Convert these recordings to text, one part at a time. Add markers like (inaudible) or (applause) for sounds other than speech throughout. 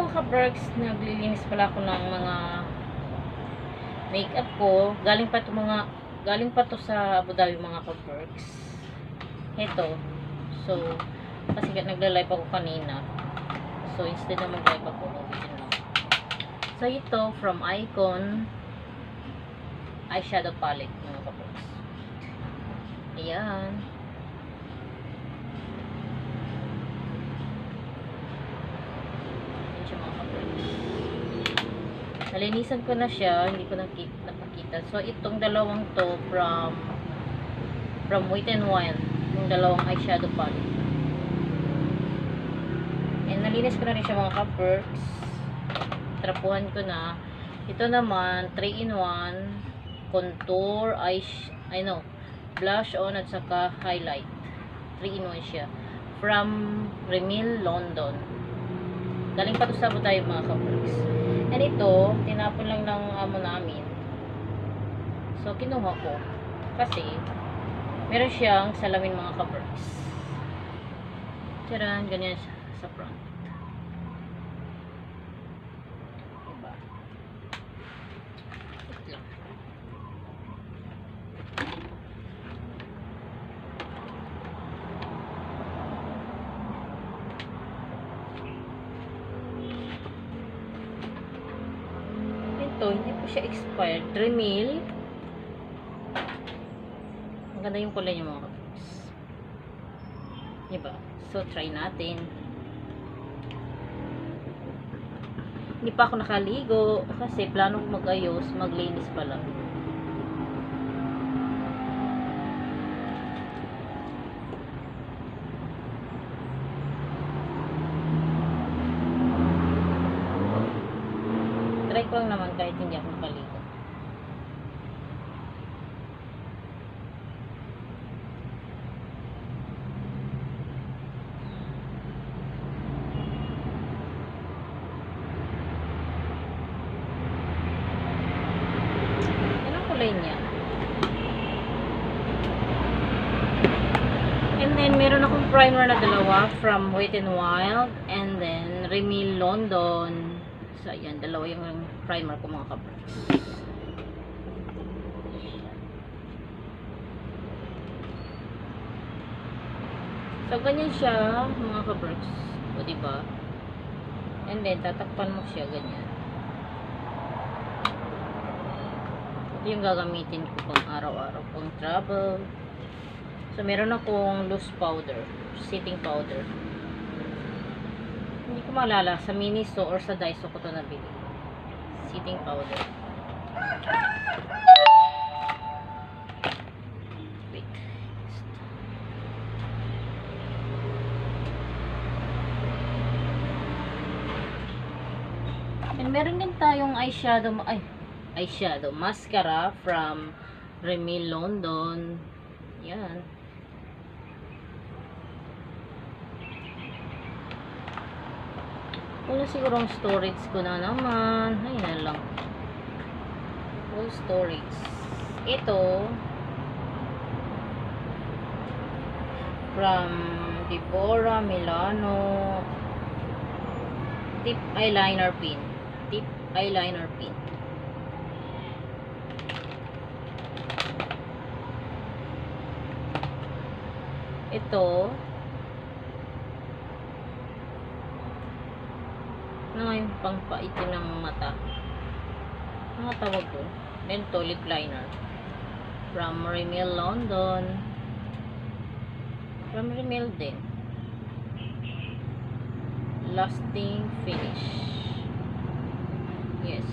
Alam mo ka-Berks, naglilinis pala ako ng mga makeup ko. Galing pa to mga galing pa to sa Abu Dhabi mga ka-Berks. Ito. So, kasi nagla-live ako kanina. So, instead na mag-live ako, lang. So, ito from Icon eyeshadow palette mga ka-Berks. Ayan. Ayan siya mga ka-Berks. Nalinisan ko na siya, hindi ko nakita, napakita. So, itong dalawang to from from Wet n Wild, yung dalawang eyeshadow palette. And nalinis ko na rin siya mga ka-perks. Trapuhan ko na. Ito naman, 3 in 1 contour, eyes, I know, blush on at saka highlight. 3 in 1 siya. From Remil, London. Galing pa to sa Dhabi mga ka-perks. And ito, tinapon lang ng amo namin. So, kinuha ko. Kasi, meron siyang salamin mga ka-perks. Tcharan, ganyan siya sa front. Diba? Wait lang. Ito, hindi po siya expired. 3 mil. Ang ganda yung kulay niya mga kapatid. Diba? So, try natin. Hindi pa ako nakaligo kasi plano ko mag-ayos, maglinis pa lang. Try ko lang naman kahit hindi ako ang kulay niya. And then, meron akong primer na dalawa from Wet n Wild and then Rimmel London. So, ayan, dalawa yung primer ko mga kabraks. So, ganyan siya, mga kabraks. O, diba? And then, tatakpan mo siya ganyan. Ito yung gagamitin ko pang araw-araw, pang travel. So, meron akong loose powder, setting powder. Ko maalala, sa Miniso or sa Daiso ko to nabili. Setting powder. Wait. And meron din tayong eyeshadow, ay, eyeshadow, mascara from Remy London. Yan. Wala siguro ang storage ko na naman. Ay, na lang. Full storage. Ito, from Deborah Milano tip eyeliner pin. Tip eyeliner pin. Ito, nga yung pangpaitim ng mata? Ano tawag ko? Mento lip liner. From Rimmel London. From Rimmel din. Lasting finish. Yes.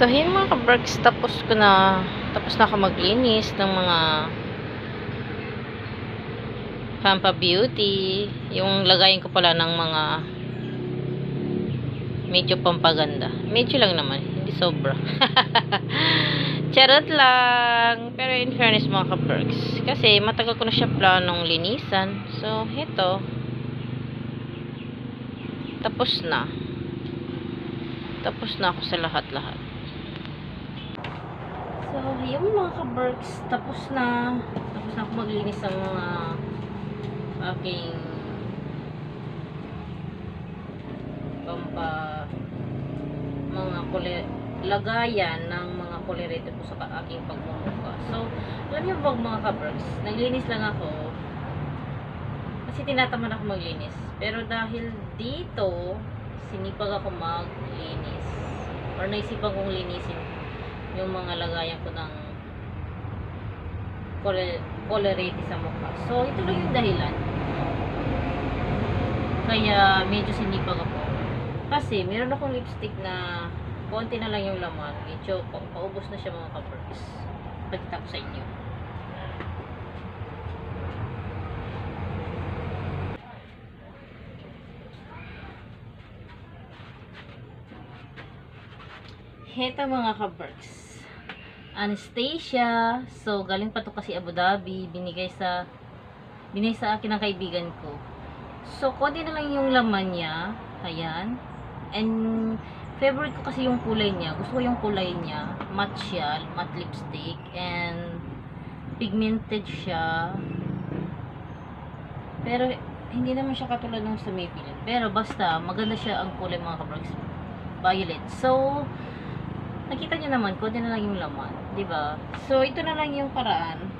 So, yun mga ka-berks, tapos ko na, tapos na ako maglinis ng mga Pampa Beauty. Yung lagayin ko pala ng mga medyo pampaganda. Medyo lang naman, hindi sobra. (laughs) Charot lang. Pero in fairness mga ka-berks, kasi matagal ko na siya planong linisan. So, heto. Tapos na. Tapos na ako sa lahat-lahat. So, yung mga ka-berks, tapos na. Tapos na ako maglinis ng mga aking pampa mga kuli lagayan ng mga kulirete ko sa aking pagmumuka. So, alam niyo ba mga ka-berks, naglinis lang ako kasi tinatamad ako maglinis. Pero dahil dito, sinipag ako maglinis. Or naisipan kong linisin yung mga lagayan ko ng col- colorete sa mukha. So, ito lang yung dahilan. Kaya, medyo sinipag ako. Kasi, meron akong lipstick na konti na lang yung laman. Medyo, pa paubos na siya mga kapers. Pagkita ko sa inyo. Heto mga ka-berks. Anastasia. So, galing pa to kasi Abu Dhabi. Binigay sa binigay sa akin ng kaibigan ko. So, konti na lang yung laman niya. Ayan. And, favorite ko kasi yung kulay niya. Gusto ko yung kulay niya. Matte siya. Matte lipstick. And, pigmented siya. Pero, hindi naman siya katulad ng sa Maybelline. Pero, basta, maganda siya ang kulay mga kaberks. Violet. So, nakita niyo naman, konti na lang yung laman. ba? So, ito na lang yung paraan.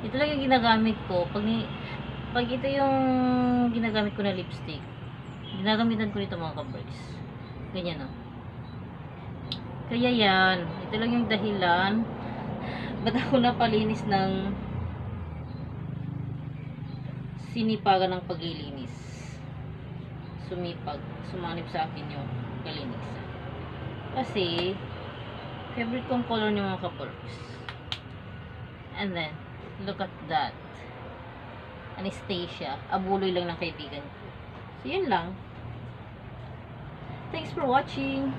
Ito lang yung ginagamit ko. Pag, ni, pag ito yung ginagamit ko na lipstick, ginagamitan ko nito mga kaberks. Ganyan, no? Kaya yan. Ito lang yung dahilan. (laughs) Ba't ako napalinis ng sinipagan ng paglilinis. Sumipag. Sumanib sa akin yung kalinis. Kasi, favorite kong color ng mga kapurks. And then, look at that. Anastasia. Abuloy lang ng kaibigan ko. So, yun lang. Thanks for watching.